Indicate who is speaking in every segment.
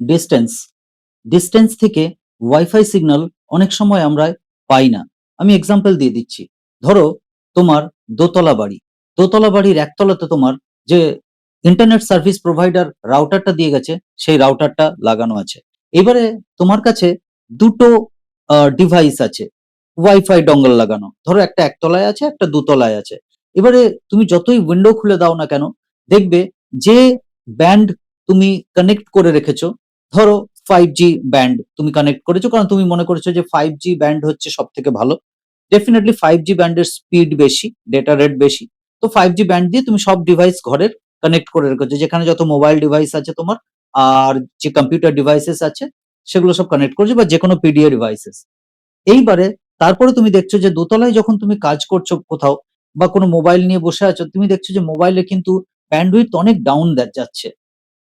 Speaker 1: Distance distance থেকে wifi signal অনেক সময় আমরা পাই না। আমি এক্সাম্পল দিয়ে দিচ্ছি। ধরো, তোমার দোতলা বাড়ি। দোতলা বাড়ির একতলাতে তোমার যে ইন্টারনেট সার্ভিস প্রোভাইডার রাউটারটা দিয়ে গেছে, সেই রাউটারটা লাগানো আছে। এবারে তোমার কাছে দুটো ডিভাইস আছে ওয়াইফাই ডঙ্গল লাগানো। ধরো, একটা একতলায় আছে, একটা দুতলায় আছে। এবারে তুমি যতই উইন্ডো খুলে দাও না কেন, দেখবে যে ব্যান্ড তুমি কানেক্ট করে রেখেছো ধরো ফাইভ জি ব্যান্ড তুমি কানেক্ট করেছ, কারণ তুমি মনে করেছ যে ফাইভ জি ব্যান্ড হচ্ছে সব থেকে ভালো ডেফিনেটলি ফাইভ জি ব্যান্ডের স্পিড বেশি ডেটা রেট বেশি। তো ফাইভ জি ব্যান্ড দিয়ে তুমি সব ডিভাইস ঘরের কানেক্ট করে রেখেছো, যেখানে যত মোবাইল ডিভাইস আছে তোমার, আর যে কম্পিউটার ডিভাইসেস আছে, সেগুলো সব কানেক্ট করেছ বা যে কোনো পিডিএ ডিভাইসেস এইবারে তারপরে তুমি দেখছ যে দোতলায় যখন তুমি কাজ করছ কোথাও বা কোনো মোবাইল নিয়ে বসে আছো, তুমি দেখছ যে মোবাইলে কিন্তু ব্যান্ডউইথ অনেক ডাউন যাচ্ছে।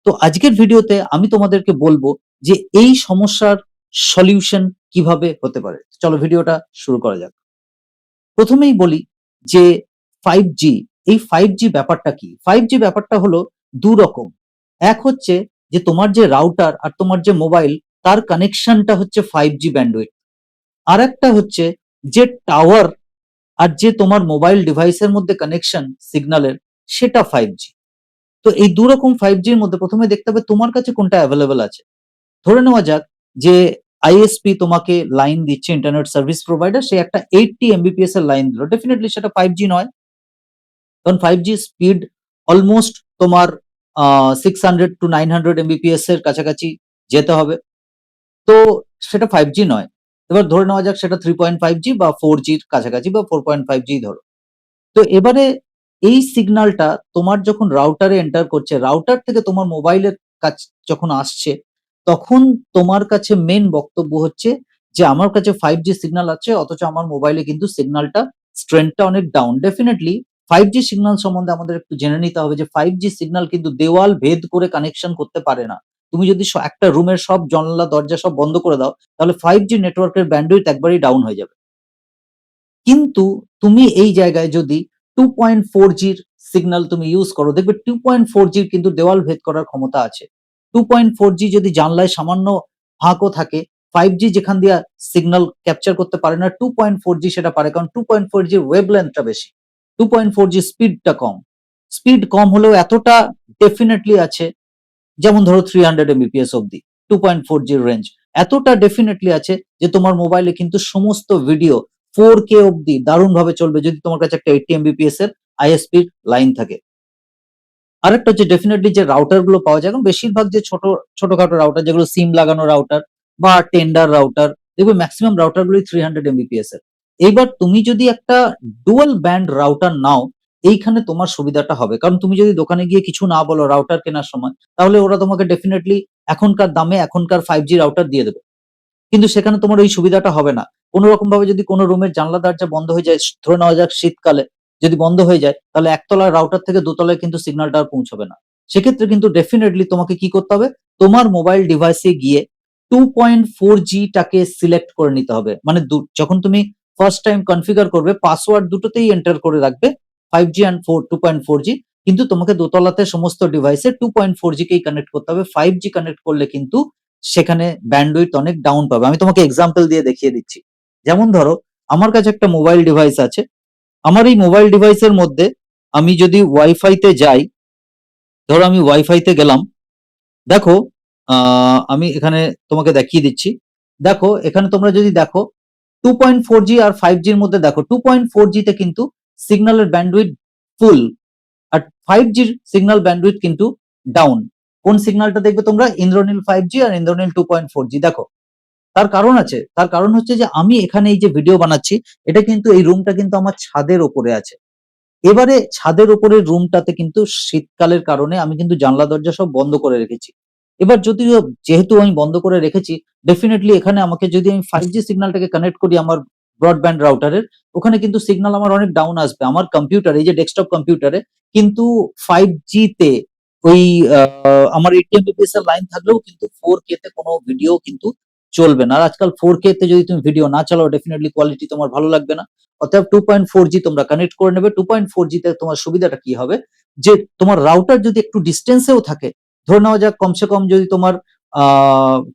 Speaker 1: তো আজকের ভিডিওতে আমি তোমাদেরকে বলব যে এই সমস্যার সলিউশন কীভাবে হতে পারে। চলো ভিডিওটা শুরু করা যাক। প্রথমেই বলি যে ফাইভ জি এই ফাইভ জি ব্যাপারটা কি? ফাইভ জি ব্যাপারটা হলো দু রকম। এক হচ্ছে যে তোমার যে রাউটার আর তোমার যে মোবাইল তার কানেকশনটা হচ্ছে ফাইভ জি ব্যান্ডউইথ আর একটা হচ্ছে যে টাওয়ার আর যে তোমার মোবাইল ডিভাইসের মধ্যে কানেকশন সিগন্যালের সেটা ফাইভ জি তো এই দু রকম ফাইভ জির মধ্যে প্রথমে দেখতে হবে তোমার কাছে কোনটা অ্যাভেলেবেল আছে। ধরে নেওয়া যাক যে আইএসপি তোমাকে লাইন দিচ্ছে ইন্টারনেট সার্ভিস প্রোভাইডার সে একটা এইটটি এমবিপিএস এর লাইন দিল। ডেফিনেটলি সেটা ফাইভ জি নয়। কারণ ফাইভ জি স্পিড অলমোস্ট তোমার six hundred to nine hundred Mbps এর কাছাকাছি যেতে হবে। তো সেটা ফাইভ জি নয়। এবার ধরে নেওয়া যাক সেটা থ্রি পয়েন্ট ফাইভ জি বা ফোর জির কাছাকাছি বা ফোর পয়েন্ট ফাইভ জি ধরো। তো এবারে এই সিগন্যালটা তোমার যখন রাউটারে এন্টার করছে রাউটার থেকে তোমার মোবাইলের কাছ যখন আসছে, তখন তোমার কাছে মেন বক্তব্য হচ্ছে যে, আমার কাছে ফাইভ জি সিগন্যাল আছে, অথচ আমার মোবাইলে কিন্তু সিগন্যালটা স্ট্রেংথটা অনেক down definitely five G signal সম্বন্ধে আমাদের একটু জেনে নিতে হবে যে ফাইভ জি সিগন্যাল কিন্তু দেওয়াল ভেদ করে কানেকশন করতে পারে না। তুমি যদি একটা রুমের সব জানলা, দরজা সব বন্ধ করে দাও, তাহলে ফাইভ জি নেটওয়ার্কের ব্যান্ডউইথ একবারই ডাউন হয়ে যাবে। কিন্তু তুমি এই জায়গায় যদি টু পয়েন্ট ফোর জির সিগন্যাল তুমি ইউজ করো, দেখবে টু পয়েন্ট ফোর জির কিন্তু দেওয়াল ভেদ করার ক্ষমতা আছে। টু পয়েন্ট ফোর জি যদি জানলায় সামান্য ফাঁকও থাকে ফাইভ জি যেখান দিয়ে সিগন্যাল ক্যাপচার করতে পারে না টু পয়েন্ট ফোর জি সেটা পারে, কারণ টু পয়েন্ট ফোর জির ওয়েব লেন্থটা বেশি। টু পয়েন্ট ফোর জি স্পিডটা কম। স্পিড কম হলেও এতটা ডেফিনেটলি আছে, যেমন ধরো থ্রি হান্ড্রেড এমবিপিএস অব্দি টু পয়েন্ট ফোর জির রেঞ্জ এতটা ডেফিনেটলি আছে যে তোমার মোবাইলে কিন্তু সমস্ত ভিডিও ফোর কে অব্দি দারুণ ভাবে চলবে যদি তোমার কাছে একটা এইটি এমবিপিএস এর আইএসপি লাইন থাকে। আরেকটা হচ্ছে ডেফিনেটলি যে রাউটারগুলো পাওয়া যায়, এখন বেশিরভাগ যে ছোট, ছোটখাটো রাউটার যেগুলো সিম লাগানো রাউটার বা টেন্ডার রাউটার দেখবে ম্যাক্সিমাম রাউটার গুলোই থ্রি হান্ড্রেড এমবিপিএস এর। এইবার তুমি যদি একটা ডুয়াল ব্যান্ড রাউটার নাও, এইখানে তোমার সুবিধাটা হবে। কারণ তুমি যদি দোকানে গিয়ে কিছু না বলো রাউটার কেনার সময়, তাহলে ওরা তোমাকে ডেফিনেটলি এখনকার দামে এখনকার ফাইভ জি রাউটার দিয়ে দেবে। কিন্তু সেখানে তোমার ওই সুবিধাটা হবে না। কোনো রকম ভাবে যদি কোনো রুমের জানলা দরজা বন্ধ হয়ে যায়, ধরে নেওয়া যাক শীতকালে যদি বন্ধ হয়ে যায়, তাহলে একতলার রাউটার থেকে দোতলায় কিন্তু সিগন্যালটা আর পৌঁছবে না। সেক্ষেত্রে কিন্তু ডেফিনেটলি তোমাকে কি করতে হবে? তোমার মোবাইল ডিভাইসে গিয়ে টু পয়েন্ট ফোর জিটাকে সিলেক্ট করে নিতে হবে। মানে যখন তুমি ফার্স্ট টাইম কনফিগার করবে পাসওয়ার্ড দুটোতেই এন্টার করে রাখবে five G and four two point four G কিন্তু তোমাকে দোতলাতে সমস্ত ডিভাইসে টু পয়েন্ট ফোর জিকেই কানেক্ট করতে হবে। ফাইভ জি কানেক্ট করলে কিন্তু সেখানে ব্যান্ডউইথ অনেক ডাউন পাবে। আমি তোমাকে এক্সাম্পল দিয়ে দেখিয়ে দিচ্ছি। যেমন ধরো, আমার কাছে একটা মোবাইল ডিভাইস আছে। আমার এই মোবাইল ডিভাইসের মধ্যে আমি যদি ওয়াইফাইতে যাই, ধরো আমি ওয়াইফাইতে গেলাম, দেখো আমি এখানে তোমাকে দেখিয়ে দিচ্ছি। দেখো, এখানে তোমরা যদি দেখো টু পয়েন্ট ফোর জি আর ফাইভ জির মধ্যে দেখো টু পয়েন্ট ফোর জিতে কিন্তু সিগন্যালের ব্যান্ডউইথ ফুল আর ফাইভ জির সিগন্যাল ব্যান্ডউইথ কিন্তু ডাউন কোন সিগন্যালটা দেখবে তোমরা? ইন্দ্রনীল ফাইভ জি আর Indranil two point four G দেখো তার কারণ আছে। তার কারণ হচ্ছে যে আমি এখানে এই যে ভিডিও বানাচ্ছি, এটা কিন্তু এই রুমটা কিন্তু আমার ছাদের ওপরে আছে। এবারে ছাদের ওপরের রুমটাতে কিন্তু শীতকালের কারণে আমি কিন্তু জানলা, দরজা সব বন্ধ করে রেখেছি। এবার যদিও যেহেতু আমি বন্ধ করে রেখেছি ডেফিনেটলি এখানে আমাকে যদি আমি ফাইভ জি সিগন্যালটাকে কানেক্ট করি আমার ব্রডব্যান্ড রাউটারের ওখানে কিন্তু সিগন্যাল আমার অনেক ডাউন আসবে। আমার কম্পিউটার এই যে ডেস্কটপ কম্পিউটারে কিন্তু ফাইভ তে ওই আমার এর লাইন থাকলেও কিন্তু ফোর কে তে কোনো ভিডিও কিন্তু চলবে না। আর আজকাল ফোর কে তে যদি তুমি ভিডিও না চালাও ডেফিনেটলি কোয়ালিটি তোমার ভালো লাগবে না। অতএব টু পয়েন্ট ফোর জি তোমরা কানেক্ট করে নেবে। টু পয়েন্ট ফোর জি তে তোমার সুবিধাটা কি হবে? যে তোমার রাউটার যদি একটু ডিস্টেন্সেও থাকে, ধরে নেওয়া যাক কমসে কম যদি তোমার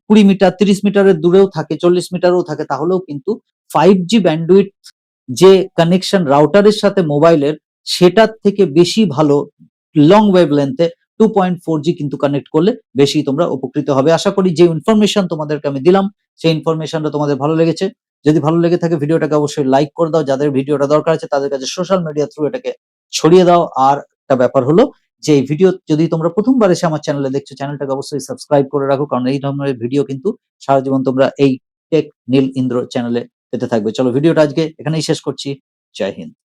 Speaker 1: কুড়ি মিটার, তিরিশ মিটারের দূরেও থাকে, চল্লিশ মিটারও থাকে, তাহলেও কিন্তু ফাইভ জি ব্যান্ডউইথ যে কানেকশন রাউটারের সাথে মোবাইলের সেটার থেকে বেশি ভালো লং ওয়েভ লেন্থে টু পয়েন্ট ফোর জি কিন্তু কানেক্ট করলে বেশি তোমরা উপকৃত হবে। আশা করি যে ইনফরমেশন তোমাদেরকে আমি দিলাম, সেই ইনফরমেশনটা তোমাদের ভালো লেগেছে। যদি ভালো লেগে থাকে ভিডিওটাকে অবশ্যই লাইক করে দাও। যাদের ভিডিওটা দরকার আছে তাদের কাছে সোশ্যাল মিডিয়া থ্রু এটাকে ছড়িয়ে দাও। আর একটা ব্যাপার হলো যে এই ভিডিও যদি তোমরা প্রথমবার এসে আমার চ্যানেলে দেখছ চ্যানেলটাকে অবশ্যই সাবস্ক্রাইব করে রাখো। কারণ এই ধরনের ভিডিও কিন্তু সারা জীবন তোমরা এই টেক নীল ইন্দ্র চ্যানেলে পেতে থাকবে। চলো ভিডিওটা আজকে এখানেই শেষ করছি। জয় হিন্দ।